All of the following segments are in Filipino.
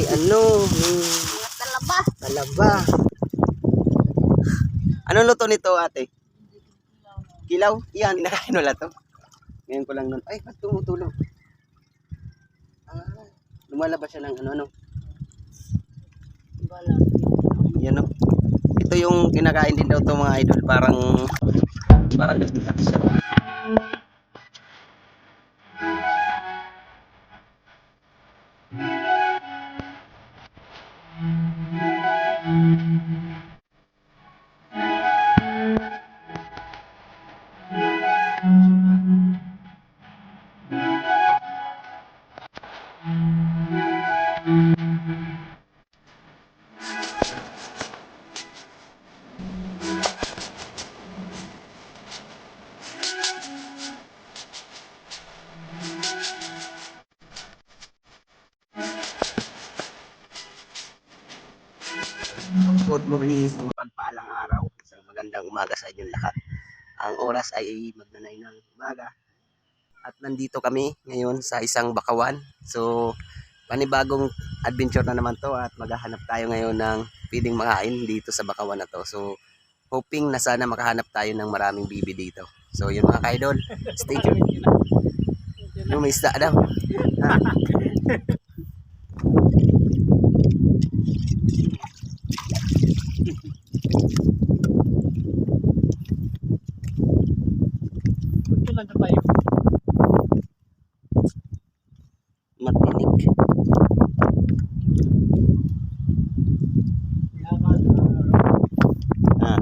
Ay ano, yung talaba. talaba. Anong luto nito ate? Kilaw? Yan, kinakain wala to. Ngayon ko lang nun. Ay, ba't tumutulog? Ah, lumalabas siya ng ano, ano. Wala. Yan o. Ito yung kinakain din daw to mga idol. Parang... Parang Good oras ay magnanay ng umaga. At nandito kami ngayon sa isang bakawan. So, panibagong adventure na naman to at maghahanap tayo ngayon ng pwedeng makain dito sa bakawan na to. So, hoping na sana makahanap tayo ng maraming bibi dito. So, yun mga kaidol. Stay tuned. Isda daw. Lang tayo. Matinik. Ah.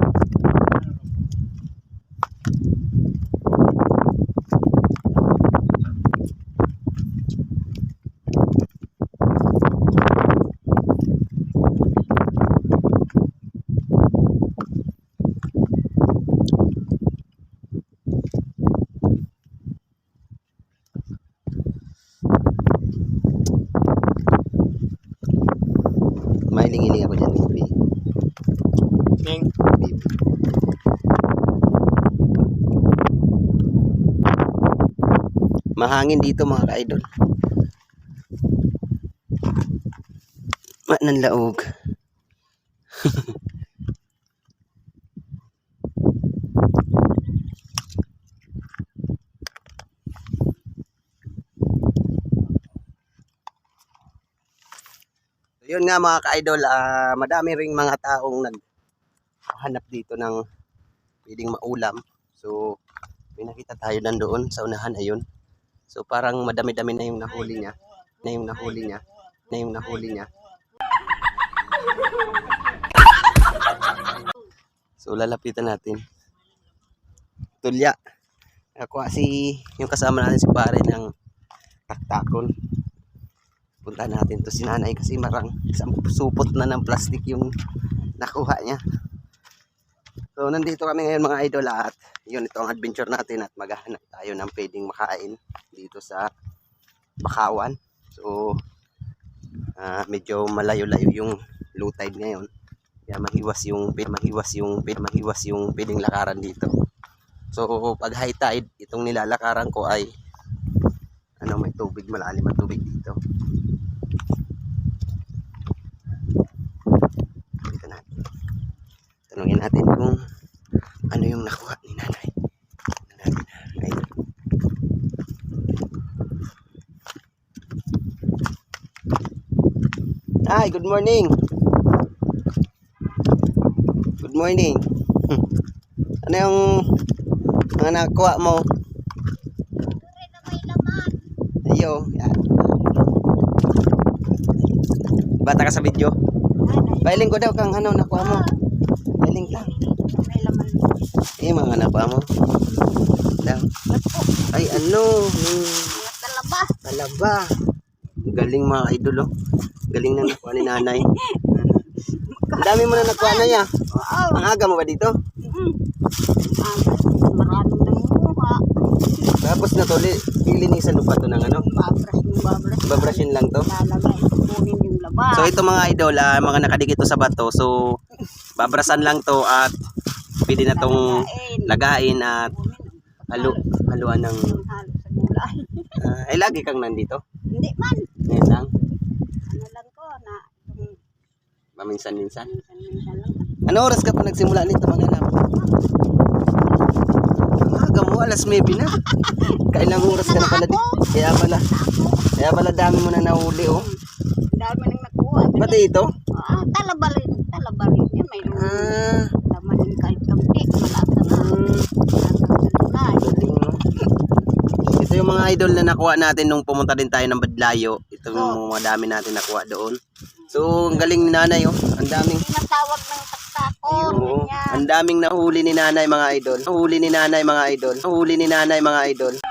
Mailing-iling ako dyan, baby. Ning. baby. Mahangin dito mga ka-idol. Manang laog. Yun nga mga ka-idol, ah, madami ring mga taong naghanap dito ng pwedeng maulam. So, may nakita tayo nandoon sa unahan, ayun. So, parang madami-dami na yung nahuli niya. Na yung nahuli niya. Na yung nahuli niya. So, lalapitan natin. Tulya. Ako si yung kasama natin si pare ng taktakon. Punta natin to si nanay kasi marang supot na ng plastic yung nakuha niya. So, nandito kami ngayon mga idol at yun ito ang adventure natin at maghahanap tayo ng pwedeng makain dito sa Bakawan. So, ah, medyo malayo-layo yung low tide ngayon. Kaya mahiwas yung mahiwas yung mahiwas yung pwedeng lakaran dito. So, pag high tide, itong nilalakaran ko ay ano may tubig, malalim ang tubig. Dito Tanungin natin kung ano yung nakuha ni nanay. Ay. Hi, good morning. Good morning. Hmm. Ano yung mga nakuha mo? Ayo. Bata ka sa video. Bailing ko daw kang ano nakuha mo. Bailing lang. May laman. Eh, mga nakuha mo. Daw. Ay, ano? Mga talaba. talaba. Galing mga idol, oh. Galing na nakuha ni nanay. Ang dami mo na nakuha na ya. Wow. Ang aga mo ba dito? Mm. Ah, maraming nanguha. Tapos na to, li- lilinisan mo pa to ng ano? Babras yung babras. Babrushin lang to. Lalagay. Kunin yung laba. So ito mga idol, ah, mga nakadikit to sa bato. So babrasan lang to at pwede na tong lagain at halu haluan ng halo sa gulay. ah, ay lagi kang nandito. Hindi man. Ngayon lang. Ano lang ko na Paminsan-minsan. Ano oras ka pa nagsimula nito mga anak? Ang aga mo, alas 9 na. Kailang oras ka na pala din. Kaya pala, kaya pala dami mo na nahuli oh. Dami nang nakuha. Pati ito? Ah, talaba Mayroon Ah, laman kahit. Malasa na. mm, no. Ito yung mga idol na nakuha natin nung pumunta din tayo ng Badlayo. Ito yung mga dami natin nakuha doon. So, ang galing ni nanay oh. Ang daming Tinatawag ng taktakon. Ganyan. Ang daming nahuli ni nanay mga idol. Nahuli ni nanay mga idol. Nahuli ni nanay mga idol.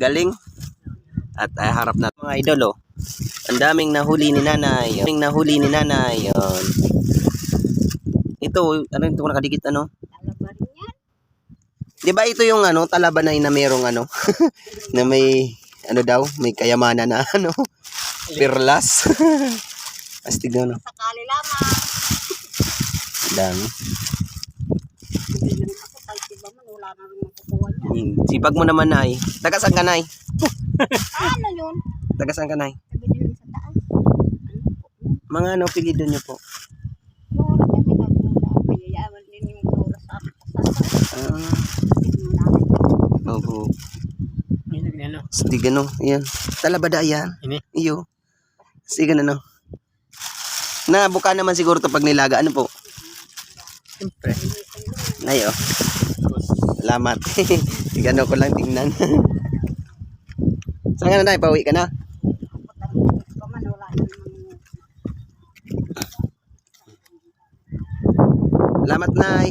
Galing. At ay harap na mga idol oh. Ang daming nahuli ni nanay. Ang daming nahuli ni nanay. Yan. Ito, ano ito nakadikit ano? Talaba rin yan. Di ba ito yung ano, talabanay na merong ano, na may, ano daw, may kayamanan na ano, perlas. Astig na, no? Sakali lamang. Ang dami. Na. Hmm, Sipag mo naman, Nay. Taga saan ka, Nay? Ano yun? Taga saan ka, Nay? Sabi din sa taas. Mga ano, pilido nyo po. Ah, opo. Astig ano, yan. Talabada yan. Ini? Iyo. Astig ano. Na, buka naman siguro to pag nilaga. Ano po? Siyempre. Nay, oh. Salamat. Tigano ko lang tingnan. Saan ka na, Nay? Pauwi ka na? Pa man, wala na naman. Salamat, Nay.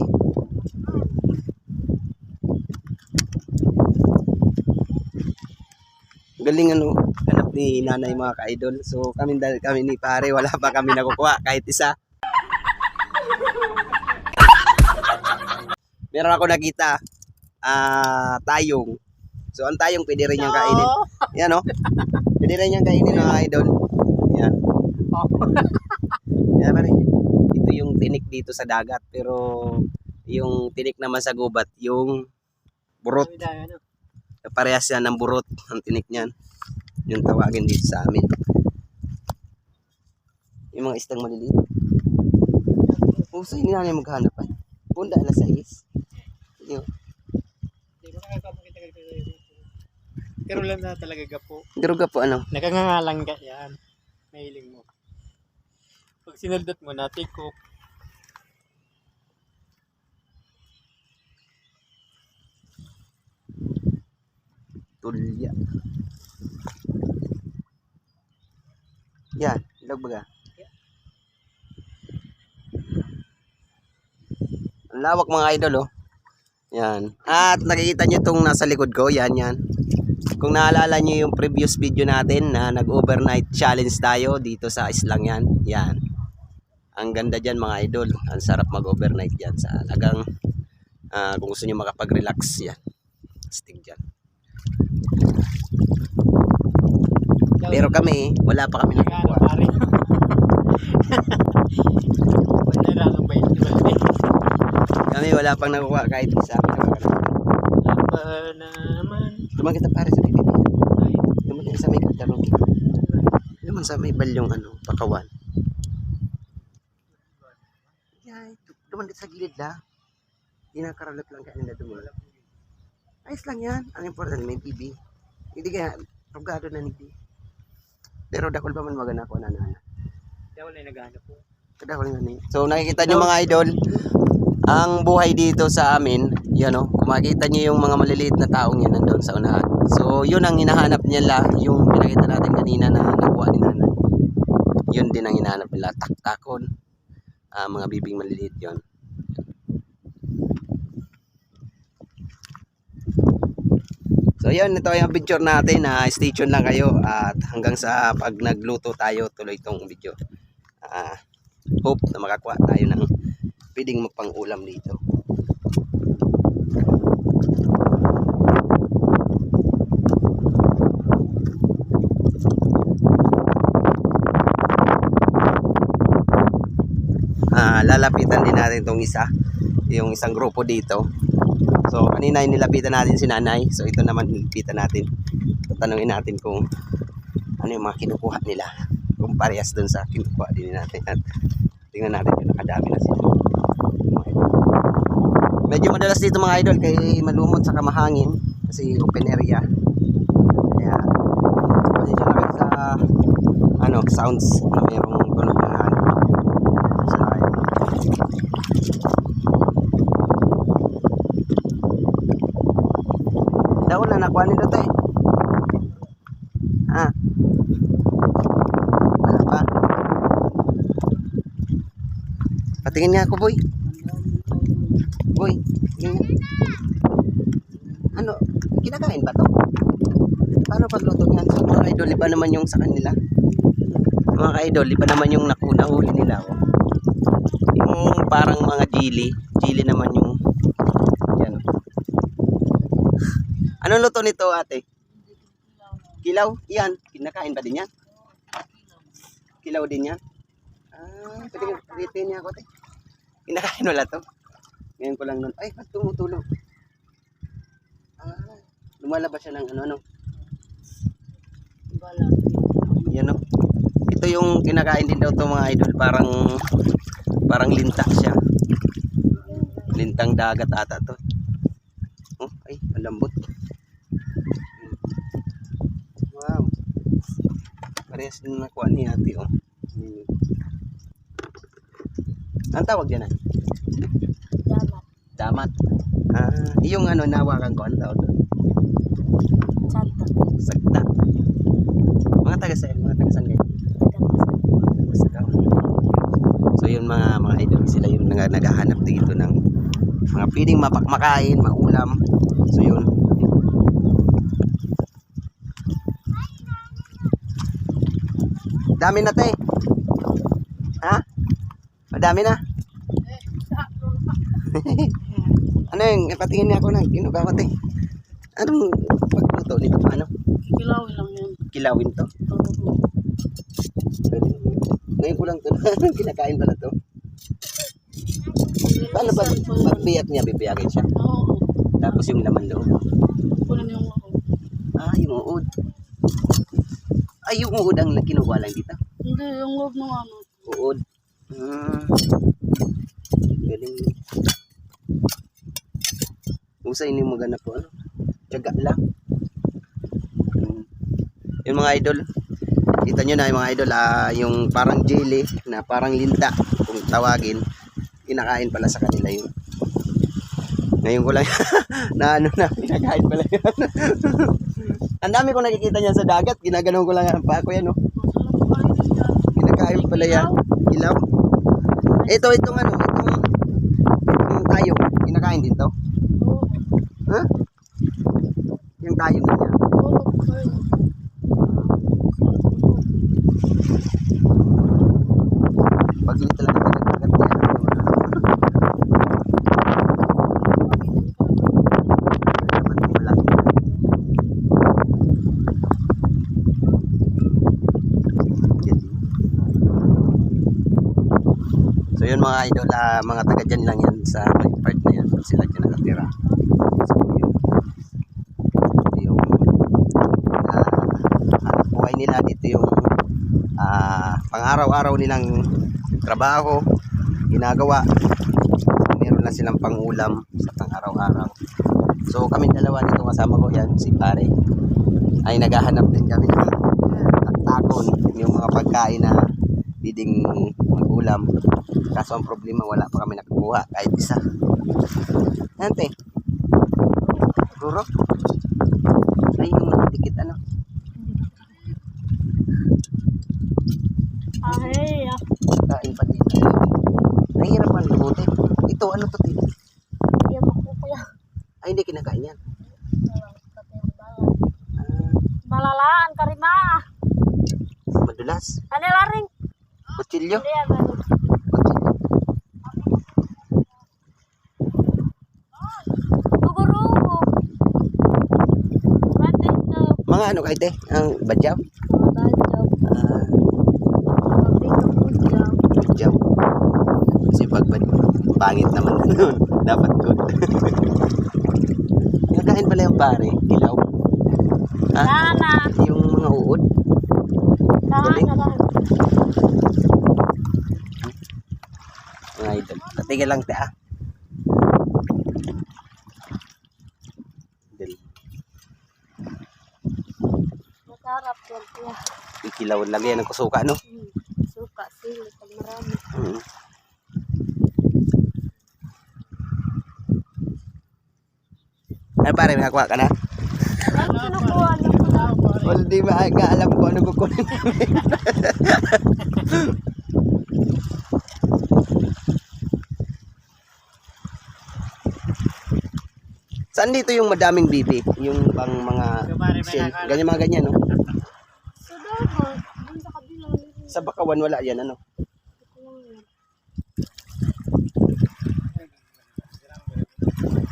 Galing ano, hanap ni nanay mga ka-idol. So kami dahil kami ni pare, wala pa kami nakukuha kahit isa. Meron ako nakita, ah, tayong. So ang tayong pwede rin niyang kainin. Yan oh. Pwede rin niyang kainin mga idol. Yan. Yan pare. Yung tinik dito sa dagat pero yung tinik naman sa gubat yung burot. Ano? Parehas yan ng burot ang tinik niyan. Yung tawagin dito sa amin. Yung mga istang maliliit. Puso yun na maghanap ay. Bunda na sa is. Yun. Hindi Pero lang na talaga gapo. Druga po ano. Nakangangalang ka yan. Mahiling mo. Pag sinaldot mo na, tikok. Tulya. Yan. Ilag baga. Ang lawak mga idol oh. Yan. At nakikita nyo itong nasa likod ko. Yan, yan. Kung naalala nyo yung previous video natin na nag-overnight challenge tayo dito sa islang yan. Yan. Ang ganda dyan mga idol. Ang sarap mag-overnight yan sa alagang ah, kung gusto nyo makapag-relax yan. Stig dyan. Pero kami, wala pa kami pare. Wala ni Balde. Kami wala pang nakukuha kahit isa. Lumang kita pare sa bibig. Kita sa may katarong. Lumang sa may balyong ano, pakawan. Yay, lumang sa gilid la. Hindi nakaralap lang kaya nila dumulap. Ayos lang yan. Ang important, may TV. Hindi kaya, rugado na ni TV. Pero dakol pa man magana ko na na. wala yung naghanap po. Kadakol nga ni. So nakikita nyo mga idol, ang buhay dito sa amin, yan o, kung makikita nyo yung mga maliliit na taong yan nandun sa unahan. So yun ang hinahanap nila, yung pinakita natin kanina na nakuha ni nanay. Yun din ang hinahanap nila, taktakon. Ah, mga bibing maliliit yon. So yun, ito yung adventure natin. na stay tuned lang kayo at hanggang sa pag nagluto tayo, tuloy itong video. Ah, hope na makakuha tayo ng pwedeng mapang-ulam dito. Ah, lalapitan din natin tong isa, yung isang grupo dito. So, kanina yung nilapitan natin si nanay. So, ito naman nilapitan natin. Tatanungin natin kung ano yung mga kinukuha nila. Kung parehas dun sa kinukuha din natin. At tingnan natin kung nakadami na sila. Medyo madalas dito mga idol kay malumot sa kamahangin kasi open area. Kaya pasensya na kayo sa ano sounds na mayroong tunog ng hangin. Sa kayo. Daw na nakuha nila to eh. Ha? Wala pa. Patingin nga ako, boy. Boy. Ano, kinakain ba to? Paano pagluto niyan? So, mga idol, iba naman yung sa kanila. Mga idol, iba naman yung nakuna huli nila. Oh. Yung parang mga jili. Jili naman yung yan. Ano luto nito, ate? Kilaw? Yan. Kinakain ba din yan? Kilaw din yan? Ah, pwede pwede niya ako, te. Kinakain wala to. Ngayon ko lang nun. Ay, ba't tumutulog? Ah, lumalabas siya ng ano, ano. Wala. Yan o. Ito yung kinakain din daw to mga idol. Parang, parang linta siya. Lintang dagat ata to. Oh, ay, ang lambot. Wow. Parehas din nakuha ni ate, oh. Ang tawag dyan ah? Damat. Damat. Ah, yung ano, nawakan ko, ang tawag doon? Santa. Sagta. Mga taga saan, mga taga saan kayo? So yun mga mga idol, sila yung nag naghahanap dito ng mga pwedeng mapak makain, maulam. So yun. Dami na te. Ha? Madami na. ano yung ipatingin niya ako na kinuga ko te. Anong pagluto nito paano? Kilaw lang yun. Kilawin to. Oo. Ngayon ko lang to. Kinakain pala to. Paano pag, pag biyak niya, bibiyakin siya. Oo. Tapos yung laman loob. Kunin yung ako. Ah, yung uod. Ay, yung uod ang kinuha lang dito. Hindi, yung loob ng ano. Uod. Hmm. Galing. Usay ni magana po. Ano? Tiyaga lang. Hmm. Yung mga idol. Kita nyo na yung mga idol. Ah, yung parang jelly na parang linta. Kung tawagin. Kinakain pala sa kanila yun. Ngayon ko lang na ano na, kinakain pala yun. Ang dami ko nakikita niyan sa dagat. Ginaganon ko lang ang pa ko yan. Oh. Kainin yan. Kinakain pala yan. Ilaw. Ito, itong ano, itong, itong tayo. Kinakain din to. Oo. Ha? Din niya. Pag yun talaga tinagagat niya. Yan. So yun mga idol, ah, mga taga dyan lang yan sa may part na yan. Sila dyan nakatira. So yun. Yung ah, hanap buhay nila dito yung pang-araw-araw nilang trabaho, ginagawa. Meron na silang pang-ulam sa pang-araw-araw. So kami dalawa dito kasama ko yan, si pare. Ay naghahanap din kami ng takon, yung mga pagkain na pwedeng mag-ulam. Kaso ang problema, wala pa kami nakukuha kahit isa. Nante? Ruro? Ay, yung nakatikit ano? Ah, hey. ah. Kain pa dito. Nahihirapan lubutin. Ito, ano to? Tito? Yan ako kuya. Ay, hindi kinakain yan. Ah, Malalaan ka rin na. Madulas. Ano. Gugurugo. Batik na. Mga ano kayo, te? Ang badyaw? Badyaw. Ah, na badyaw. Kasi pag pangit naman nun. Dapat good. Kinakain pala yung pare. Ilaw. Ah, Nana. yung mga uod. Sige lang, te, ah. Masarap yan kuya. Ikilaw lang yan ang kusuka, no? Hmm. Suka, sili, pag marami. Mm. Ay, pare, nakakuha ka na? Ano kinukuha kuya? Well, di ba, nga alam ko ano kukunin. Saan dito yung madaming bibi? Yung bang mga shell? Ganyan mga ganyan, no? Sa dagat. Doon sa kabila. Sa bakawan wala yan, ano? Yan.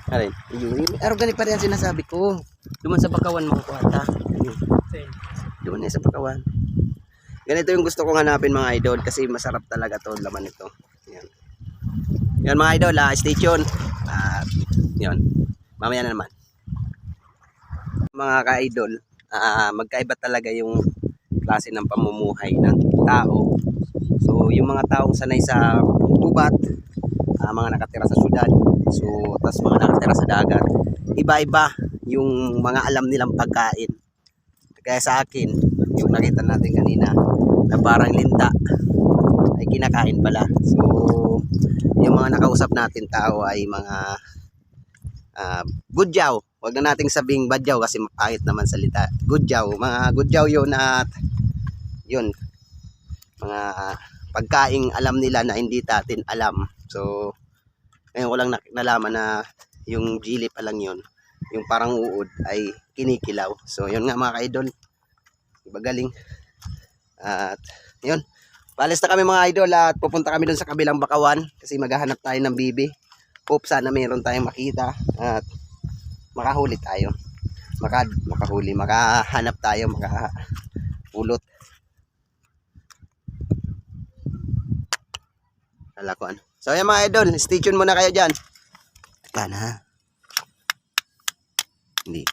Aray, yung, yung, araw ganit pa rin ang sinasabi ko. Duman sa bakawan mga kuwata. Doon eh, sa pagkawan. Ganito yung gusto kong hanapin mga idol kasi masarap talaga to laman nito. Yan. Yan mga idol, ah, stay tuned. At yun. Mamaya na naman. Mga ka-idol, ah, magkaiba talaga yung klase ng pamumuhay ng tao. So, yung mga taong sanay sa gubat, ah, mga nakatira sa syudad, so, tas mga nakatira sa dagat, iba-iba yung mga alam nilang pagkain. Kaya sa akin, yung nakita natin kanina, na parang linta, ay kinakain pala. So, yung mga nakausap natin tao ay mga uh, gudyaw. Huwag na nating sabing badyaw kasi mapangit naman salita. Gudyaw. Mga gudyaw yun at yun. Mga pagkaing alam nila na hindi natin alam. So, ngayon ko lang nalaman na yung gili pa lang yun. Yung parang uod ay kinikilaw. So, yun nga mga ka-idol. At, yun. Palis na kami mga idol at pupunta kami doon sa kabilang bakawan kasi maghahanap tayo ng bibi. Hope sana mayroon tayong makita at makahuli tayo. Maka, makahuli, makahanap tayo, makapulot. Ano. So yan mga idol, stay tuned muna kayo dyan. Teka na. Hindi.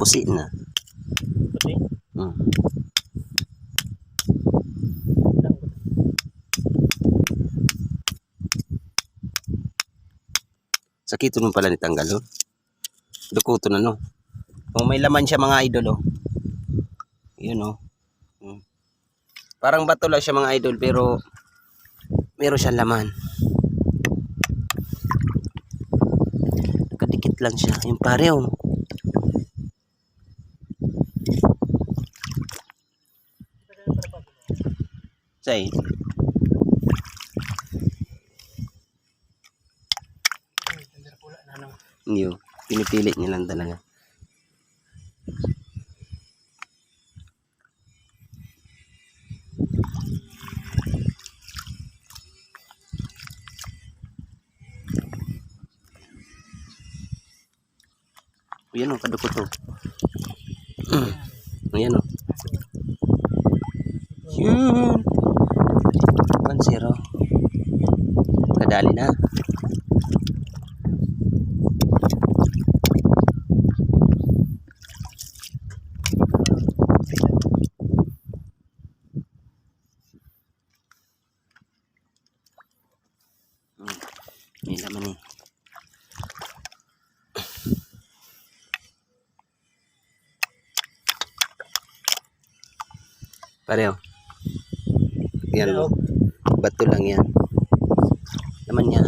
Pusi na. Puti. Hmm. Sakito nun pala ni tanggal, oh. Dukuto na, no? Oh, may laman siya mga idol, oh. Yun, oh. Hmm. Parang bato lang siya mga idol, pero meron siyang laman. Nakadikit lang siya. Yung pare, oh. Hindi oh. Pinipili niya lang talaga. Ayan o, kadukot o. Ayan o. Kadali na. Mm. May laman eh. Pareho. Yan o. Bato lang yan. Naman yan.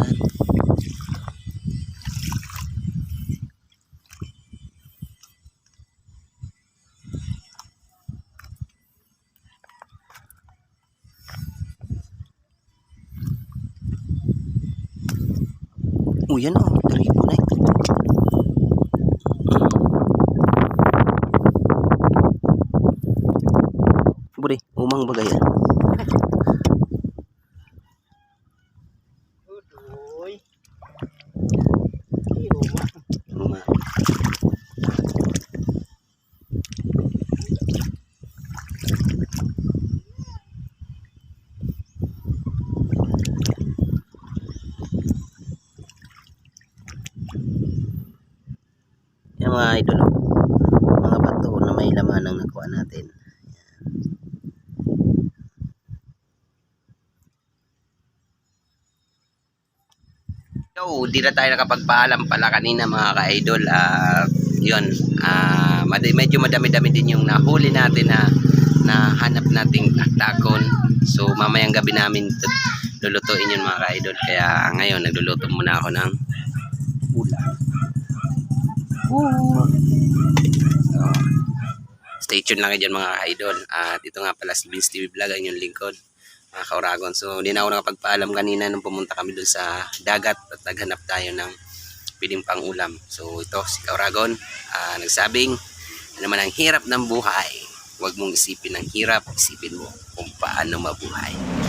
Di na tayo nakapagpaalam pala kanina mga ka-idol. Ah, yun, ah, mad- medyo madami-dami din yung nahuli natin na nahanap nating takon. So, mamayang gabi namin lulutuin yun mga ka-idol. Kaya ngayon, nagluluto muna ako ng ulam. So, stay tuned lang kayo dyan mga ka-idol. At ito nga pala si Vince TV Vlog, ang yung lingkod mga kauragon. So, hindi na ako nakapagpaalam kanina nung pumunta kami dun sa dagat at naghanap tayo ng piling pang ulam. So, ito si Kauragon, ah, nagsabing, ano naman ang hirap ng buhay. Huwag mong isipin ang hirap, isipin mo kung paano mabuhay.